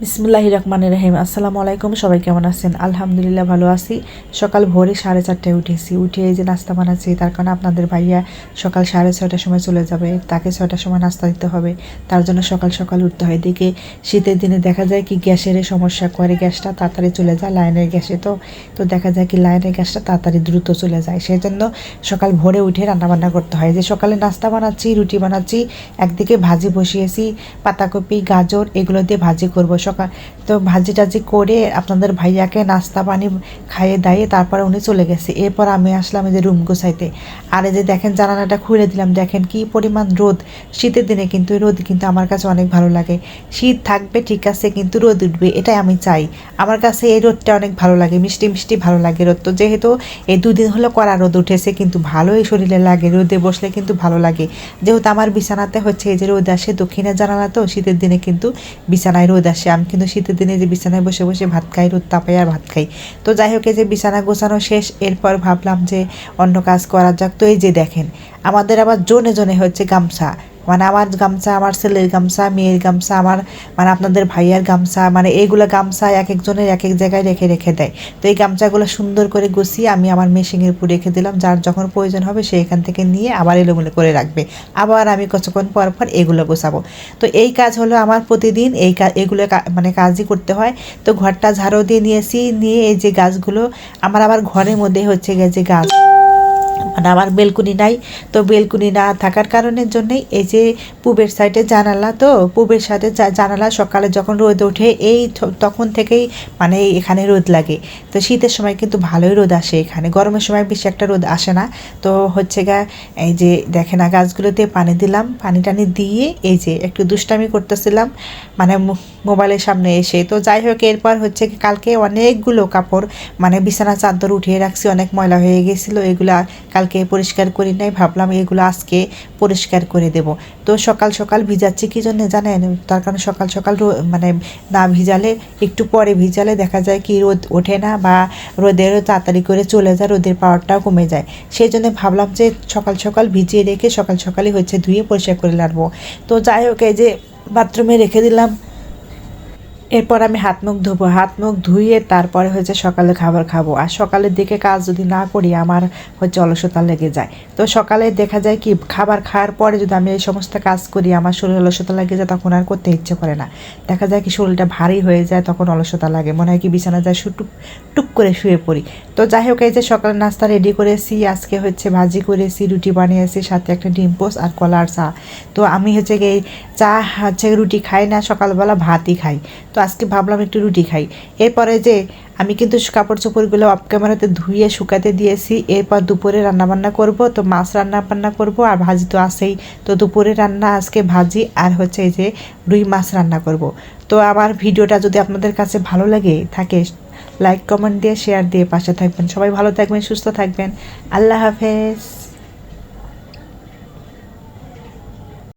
বিসমুল্লাহ রহমান রহিম। আসসালামু আলাইকুম, সবাই কেমন আছেন? আলহামদুলিল্লাহ, ভালো আছি। সকাল ভোরে সাড়ে চারটায় উঠেছি। উঠে এই যে নাস্তা বানাচ্ছি, তার কারণে আপনাদের ভাইয়া সকাল সাড়ে ছয়টার সময় চলে যাবে। তাকে ছয়টার সময় নাস্তা দিতে হবে। তার জন্য সকাল সকাল উঠতে হয়। দিকে শীতের দিনে দেখা যায় কি গ্যাসের সমস্যা করে গ্যাসটা তাড়াতাড়ি চলে যায়, লাইনের গ্যাসে তো। তো দেখা যায় কি লাইনের গ্যাসটা তাড়াতাড়ি দ্রুত চলে যায়। সেই জন্য সকাল ভোরে উঠে রান্নাবান্না করতে হয়। যে সকালে নাস্তা বানাচ্ছি, রুটি বানাচ্ছি, একদিকে ভাজি বসিয়েছি, পাতাকপি, গাজর, এগুলো দিয়ে ভাজি করব। সকাল। তো ভাজি টাজি করে আপনাদের ভাইয়াকে নাস্তা পানি খাইয়ে দাইয়ে তারপরে উনি চলে গেছে। এরপর আমি আসলাম এই যে রুম গোছাইতে। আর এই যে দেখেন জানালাটা খুলে দিলাম, দেখেন কি পরিমাণ রোদ। শীতের দিনে কিন্তু রোদ কিন্তু আমার কাছে অনেক ভালো লাগে। শীত থাকবে, ঠিক আছে, কিন্তু রোদ উঠবে, এটাই আমি চাই। আমার কাছে এই রোদটা অনেক ভালো লাগে, মিষ্টি মিষ্টি ভালো লাগে রোদ। তো যেহেতু এই দুদিন হলো কড়া রোদ উঠেছে, কিন্তু ভালোই শরীরে লাগে, রোদে বসলে কিন্তু ভালো লাগে। যেহেতু আমার বিছানাতে হচ্ছে এই যে রোদ আসে দক্ষিণের জানালা তো, শীতের দিনে কিন্তু বিছানায় রোদ আসে। আমি কিন্তু শীতের দিনে যে বিছানায় বসে বসে ভাত খাই, রোদ তাপাই আর ভাত খাই। তো যাই হোক, এই যে বিছানা গোছানো শেষ, এরপর ভাবলাম যে অন্য কাজ করা যাক। তো এই যে দেখেন, আমাদের আবার জোনে জোনে হচ্ছে গামছা। মানে আমার গামছা, আমার ছেলের গামছা, মেয়ের গামছা, আমার মানে আপনাদের ভাইয়ার গামছা মানে এইগুলো গামছা এক একজনের এক এক জায়গায় রেখে রেখে দেয়। তো এই গামছাগুলো সুন্দর করে গুছিয়ে আমি আমার মেশিনের উপর রেখে দিলাম, যার যখন প্রয়োজন হবে সে এখান থেকে নিয়ে আবার এলোমেলো করে রাখবে। আবার আমি কিছুক্ষণ পর পর এগুলো গোছাবো। তো এই কাজ হলো আমার প্রতিদিন এই এগুলো মানে কাজই করতে হয়। তো ঘরটা ঝাড়ু দিয়ে নিয়েছি, নিয়ে এই যে গাছগুলো, আমার আবার ঘরের মধ্যে হচ্ছে যে গাছ মানে আমার বেলকুনি নাই। তো বেলকুনি না থাকার কারণের জন্যই এই যে পূবের সাইডে জানালা, তো পূবের সাইডে জানালা সকালে যখন রোদ ওঠে, এই তখন থেকেই মানে এখানে রোদ লাগে। তো শীতের সময় কিন্তু ভালোই রোদ আসে এখানে। গরমের সময় বেশি একটা রোদ আসে না। তো হচ্ছে গা, এই যে দেখে না, গাছগুলোতে পানি দিলাম। পানি টানি দিয়ে এই যে একটু দুষ্টামি করতেছিলাম মানে মোবাইলের সামনে এসে। তো যাই হোক, এরপর হচ্ছে কালকে অনেকগুলো কাপড় মানে বিছানা চাদর উঠিয়ে রাখছি, অনেক ময়লা হয়ে গেছিল, এগুলা কালকে পরিষ্কার করি নাই, ভাবলাম এগুলো আজকে পরিষ্কার করে দেব। তো সকাল সকাল ভিজাচ্ছি, কি জন্য জানেন? তার কারণে সকাল সকাল মানে না ভিজালে, একটু পরে ভিজালে দেখা যায় কি রোদ ওঠে না বা রোদেরও তাড়াতাড়ি করে চলে যায়, রোদের পাওয়ারটাও কমে যায়। সেই জন্য ভাবলাম যে সকাল সকাল ভিজিয়ে রেখে সকাল সকালই হচ্ছে ধুয়ে পরিষ্কার করে রাখব তো যাই হোক, এই যে বাথরুমে রেখে দিলাম এরপর আমি হাত মুখ ধোবো, হাত মুখ ধুয়ে তারপরে হচ্ছে সকালে খাবার খাব। আর সকালের দিকে কাজ যদি না করি, আমার হচ্ছে অলসতা লেগে যায়। তো সকালে দেখা যায় কি, খাবার খাওয়ার পরে যদি আমি এই সমস্ত কাজ করি, আমার শরীর অলসতা লেগে যায়, তখন আর করতে ইচ্ছে করে না। দেখা যায় কি, শরীরটা ভারী হয়ে যায়, তখন অলসতা লাগে। মনে হয় কি বিছানা যায় টুক টুক করে শুয়ে পড়ি। তো যাই হোক, এই যে সকালে নাস্তা রেডি করেছি, আজকে হচ্ছে ভাজি করেছি, রুটি বানিয়েছি, সাথে একটা ডিম পোস্ট আর কলার চা। তো আমি হচ্ছে কি চা হচ্ছে রুটি খাই না, সকালবেলা ভাতই খাই। তো আজকে ভাবলাম একটু রুটি খাই। এরপরে যে আমি কিন্তু কাপড় চোপড়গুলো অফ ক্যামেরাতে ধুয়ে শুকাতে দিয়েছি, এরপর দুপুরে রান্নাবান্না করব, তো মাছ রান্না বান্না করব আর ভাজি তো আসেই তো দুপুরে রান্না, আজকে ভাজি আর হচ্ছে যে রুই মাছ রান্না করব। তো আমার ভিডিওটা যদি আপনাদের কাছে ভালো লাগে, থাকে লাইক কমেন্ট দিয়ে শেয়ার দিয়ে পাশে থাকবেন। সবাই ভালো থাকবেন, সুস্থ থাকবেন। আল্লাহ হাফেজ।